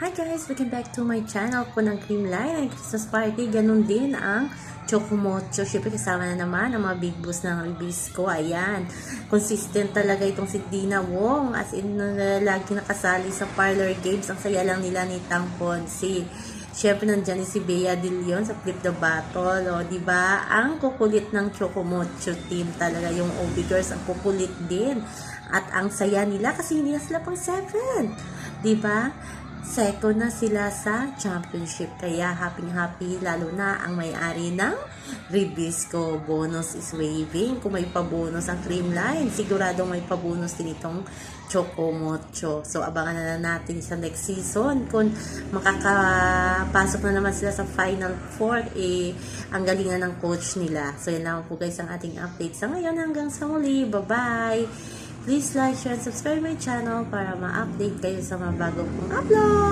Hi guys! Welcome back to my channel po ng Creamline and Christmas Party. Ganun din ang Chocomocho. Siyempre kasama na naman ang mga big boss ng Ribisco. Ayan. Consistent talaga itong si Dina Wong. As in, uh, lagi nakasali sa parlor games. Ang saya lang nila ni Tang Ponsi. Siyempre nandyan si Bea De Leon sa Flip the Battle. O, di ba? Ang kukulit ng Chocomocho team talaga. Yung OB Girls ang kukulit din. At ang saya nila kasi hindi na sila pang 7. Di ba? Second na sila sa championship. Kaya happy-happy lalo na ang may-ari ng Ribisco. Bonus is waving. Kung may pabonus ang Creamline, siguradong may pabonus din itong Chocomocho. So, abangan na lang natin sa next season. Kung makakapasok na naman sila sa Final Four, eh, ang galingan ng coach nila. So, yan lang po guys ang ating update sa ngayon. Hanggang sa muli. Bye-bye! Please like, share, and subscribe my channel para ma-update kayo sa mga bago kong upload.